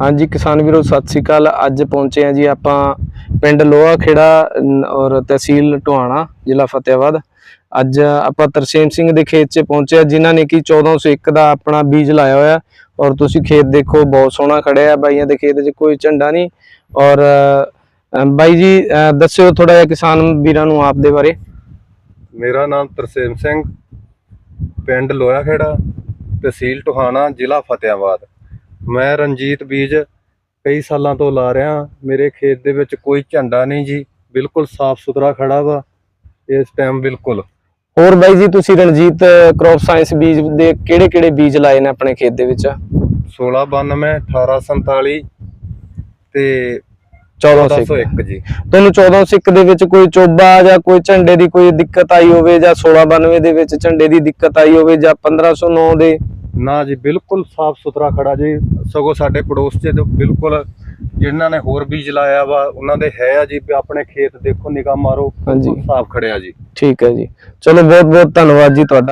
ਹਾਂਜੀ, ਕਿਸਾਨ ਵੀਰੋ, ਸਤਿ ਸ੍ਰੀ ਅਕਾਲ। ਅੱਜ ਪਹੁੰਚੇ ਆ ਜੀ ਆਪਾਂ ਪਿੰਡ ਲੋਹਾ ਖੇੜਾ ਔਰ ਤਹਿਸੀਲ ਟੋਹਾਣਾ ਜ਼ਿਲ੍ਹਾ ਫਤਿਆਬਾਦ ਅੱਜ ਆਪਾਂ ਤਰਸੇਮ ਸਿੰਘ ਦੇ ਖੇਤ 'ਚ ਪਹੁੰਚੇ ਆ ਜਿਨ੍ਹਾਂ ਨੇ ਕਿ 1401 ਦਾ ਆਪਣਾ ਬੀਜ ਲਾਇਆ ਹੋਇਆ। ਔਰ ਤੁਸੀਂ ਖੇਤ ਦੇਖੋ, ਬਹੁਤ ਸੋਹਣਾ ਖੜਿਆ ਬਾਈਆਂ ਦੇ ਖੇਤ 'ਚ ਕੋਈ ਝੰਡਾ ਨਹੀਂ। ਔਰ ਬਾਈ ਜੀ ਦੱਸਿਓ ਥੋੜਾ ਜਿਹਾ ਕਿਸਾਨ ਵੀਰਾਂ ਨੂੰ ਆਪ ਦੇ ਬਾਰੇ। ਮੇਰਾ ਨਾਮ ਤਰਸੇਮ ਸਿੰਘ, ਪਿੰਡ ਲੋਇਆ ਖੇੜਾ ਤਹਿਸੀਲ ਟੋਹਾਣਾ ਜ਼ਿਲ੍ਹਾ ਫਤਿਆਬਾਦ ਮੈਂ ਰਣਜੀਤ ਬੀਜ ਕਈ ਸਾਲਾਂ ਤੋਂ ਲਾ ਰਿਹਾ। ਮੇਰੇ ਖੇਤ ਦੇ ਵਿੱਚ ਕੋਈ ਝੰਡਾ ਨਹੀਂ ਜੀ। ਬਿਲਕੁਲ ਸਾਫ਼ ਸੁਥਰਾ ਖੜਾ ਵਾ। ਇਸ ਟਾਈਮ ਬਿਲਕੁਲ। ਹੋਰ ਬਾਈ ਜੀ ਤੁਸੀਂ ਰਣਜੀਤ ਕ੍ਰੌਪ ਸਾਇੰਸ ਬੀਜ ਦੇ ਕਿਹੜੇ ਕਿਹੜੇ ਬੀਜ ਲਾਏ ਨੇ ਆਪਣੇ ਖੇਤ ਦੇ ਵਿੱਚ? 1692 1847 ਤੇ 1401 1401 ਜੀ। ਤੁਹਾਨੂੰ 1401 ਦੇ ਵਿੱਚ ਕੋਈ ਚੋਬਾ ਜਾਂ ਕੋਈ ਝੰਡੇ ਦੀ ਕੋਈ ਦਿੱਕਤ ਆਈ ਹੋਵੇ ਜਾਂ 1692 ਦੇ ਵਿੱਚ ਝੰਡੇ ਦੀ ਦਿੱਕਤ ਆਈ ਹੋਵੇ ਜਾਂ 1509 ਦੇ ਨਾ ਜੀ ਬਿਲਕੁਲ ਸਾਫ਼ ਸੁਥਰਾ ਖੜਾ ਜੀ। ਸਗੋਂ ਸਾਡੇ ਪੜੋਸ 'ਚ ਬਿਲਕੁਲ ਜਿਨ੍ਹਾਂ ਨੇ ਹੋਰ ਬੀਜ ਲਾਇਆ ਵਾ ਉਹਨਾਂ ਦੇ ਹੈ ਆ ਜੀ। ਆਪਣੇ ਖੇਤ ਦੇਖੋ ਨਿਗਾਹ ਮਾਰੋ ਹਾਂਜੀ। ਸਾਫ਼ ਖੜਿਆ ਜੀ। ਠੀਕ ਹੈ ਜੀ। ਚਲੋ ਬਹੁਤ ਬਹੁਤ ਧੰਨਵਾਦ ਜੀ ਤੁਹਾਡਾ।